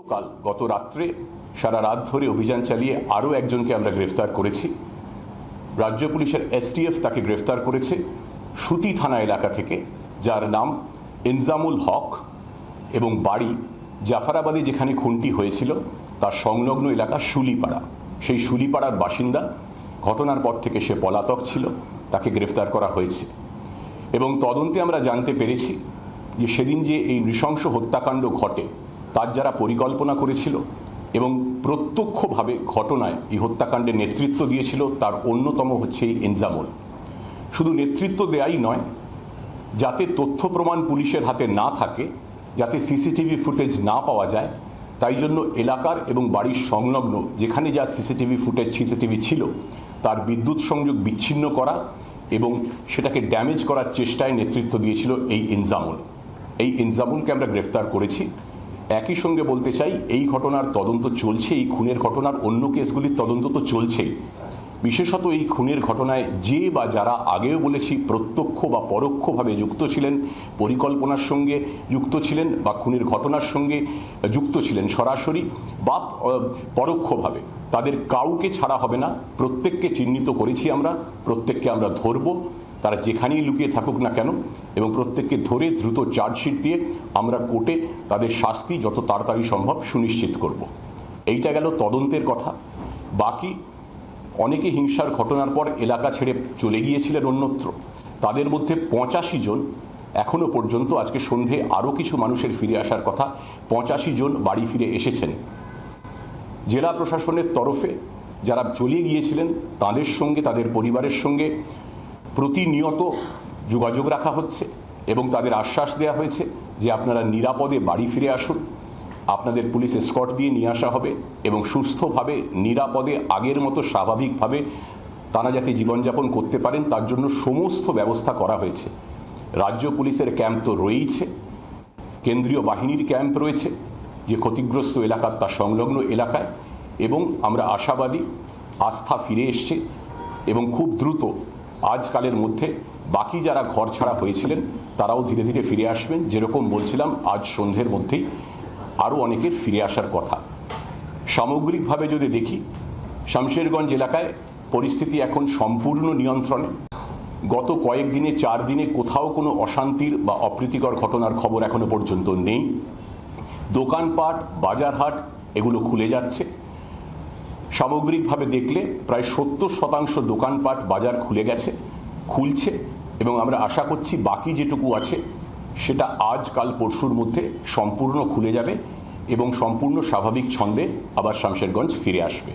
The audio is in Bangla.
গতকাল গত রাত্রে সারা রাত ধরে অভিযান চালিয়ে আরও একজনকে আমরা গ্রেফতার করেছি। রাজ্য পুলিশের এসটিএফ তাকে গ্রেফতার করেছে সুতি থানা এলাকা থেকে, যার নাম ইনজামুল হক এবং বাড়ি জাফরাবাদে যেখানে খুনটি হয়েছিল, তার সংলগ্ন এলাকা শুলিপাড়া। সেই শুলিপাড়ার বাসিন্দা ঘটনার পর থেকে সে পলাতক ছিল, তাকে গ্রেফতার করা হয়েছে। এবং তদন্তে আমরা জানতে পেরেছি যে সেদিন যে এই নৃশংস হত্যাকাণ্ড ঘটে তার যারা পরিকল্পনা করেছিল এবং প্রত্যক্ষভাবে ঘটনায় এই হত্যাকাণ্ডে নেতৃত্ব দিয়েছিল, তার অন্যতম হচ্ছে এই এনজামুল। শুধু নেতৃত্ব দেয়াই নয়, যাতে তথ্য প্রমাণ পুলিশের হাতে না থাকে, যাতে সিসিটিভি ফুটেজ না পাওয়া যায়, তাই জন্য এলাকার এবং বাড়ির সংলগ্ন যেখানে যা সিসিটিভি ফুটেজ সিসিটিভি ছিল, তার বিদ্যুৎ সংযোগ বিচ্ছিন্ন করা এবং সেটাকে ড্যামেজ করার চেষ্টায় নেতৃত্ব দিয়েছিল এই ইনজামুল এই ইনজামুলকে আমরা গ্রেফতার করেছি। একই সঙ্গে বলতে চাই, এই ঘটনার তদন্ত চলছে, এই খুনের ঘটনার অন্য কেসগুলির তদন্ত তো চলছেই বিশেষত এই খুনের ঘটনায় যে বা যারা আগেও বলেছি প্রত্যক্ষ বা পরোক্ষভাবে যুক্ত ছিলেন, পরিকল্পনার সঙ্গে যুক্ত ছিলেন বা খুনের ঘটনার সঙ্গে যুক্ত ছিলেন সরাসরি বা পরোক্ষভাবে। তাদের কাউকে ছাড়া হবে না, প্রত্যেককে চিহ্নিত করেছি আমরা, প্রত্যেককে আমরা ধরব। তারা যেখানেই লুকিয়ে থাকুক না কেন এবং প্রত্যেককে ধরে দ্রুত চার্জশিট দিয়ে আমরা কোর্টে তাদের শাস্তি যত তাড়াতাড়ি সম্ভব সুনিশ্চিত করব। এইটা গেল তদন্তের কথা। বাকি অনেকে হিংসার ঘটনার পর এলাকা ছেড়ে চলে গিয়েছিলেন অন্যত্র। তাদের মধ্যে পঁচাশি জন এখনও পর্যন্ত আজকে সন্ধে আরও কিছু মানুষের ফিরে আসার কথা, পঁচাশি জন বাড়ি ফিরে এসেছেন। জেলা প্রশাসনের তরফে যারা চলে গিয়েছিলেন, তাদের সঙ্গে, তাদের পরিবারের সঙ্গে প্রতিনিয়ত যোগাযোগ রাখা হচ্ছে এবং তাদের আশ্বাস দেওয়া হয়েছে যে আপনারা নিরাপদে বাড়ি ফিরে আসুন। আপনাদের পুলিশ স্কট দিয়ে নিয়ে আসা হবে এবং সুস্থভাবে, নিরাপদে, আগের মতো স্বাভাবিকভাবে তারা যাতে জীবনযাপন করতে পারেন। তার জন্য সমস্ত ব্যবস্থা করা হয়েছে। রাজ্য পুলিশের ক্যাম্প তো রয়েইছে। কেন্দ্রীয় বাহিনীর ক্যাম্প রয়েছে, যে ক্ষতিগ্রস্ত এলাকা তার সংলগ্ন এলাকায়। এবং আমরা আশাবাদী, আস্থা ফিরে এসছে এবং খুব দ্রুত আজকালের মধ্যে বাকি যারা ঘর ছাড়া হয়েছিলেন, তারাও ধীরে ধীরে ফিরে আসবেন। যেরকম বলছিলাম, আজ সন্ধ্যের মধ্যেই আরও অনেকের ফিরে আসার কথা। সামগ্রিকভাবে যদি দেখি, শামশেরগঞ্জ এলাকায় পরিস্থিতি এখন সম্পূর্ণ নিয়ন্ত্রণে। গত কয়েকদিনে চার দিনে কোথাও কোনো অশান্তির বা অপ্রীতিকর ঘটনার খবর এখনও পর্যন্ত নেই। দোকানপাট, বাজারহাট, এগুলো খুলে যাচ্ছে। সামগ্রিকভাবে দেখলে প্রায় সত্তর শতাংশ দোকানপাট বাজার খুলে গেছে, খুলছে, এবং আমরা আশা করছি বাকি যেটুকু আছে, সেটা আজ, কাল, পরশুর মধ্যে সম্পূর্ণ খুলে যাবে এবং সম্পূর্ণ স্বাভাবিক ছন্দে আবার শামশেরগঞ্জ ফিরে আসবে।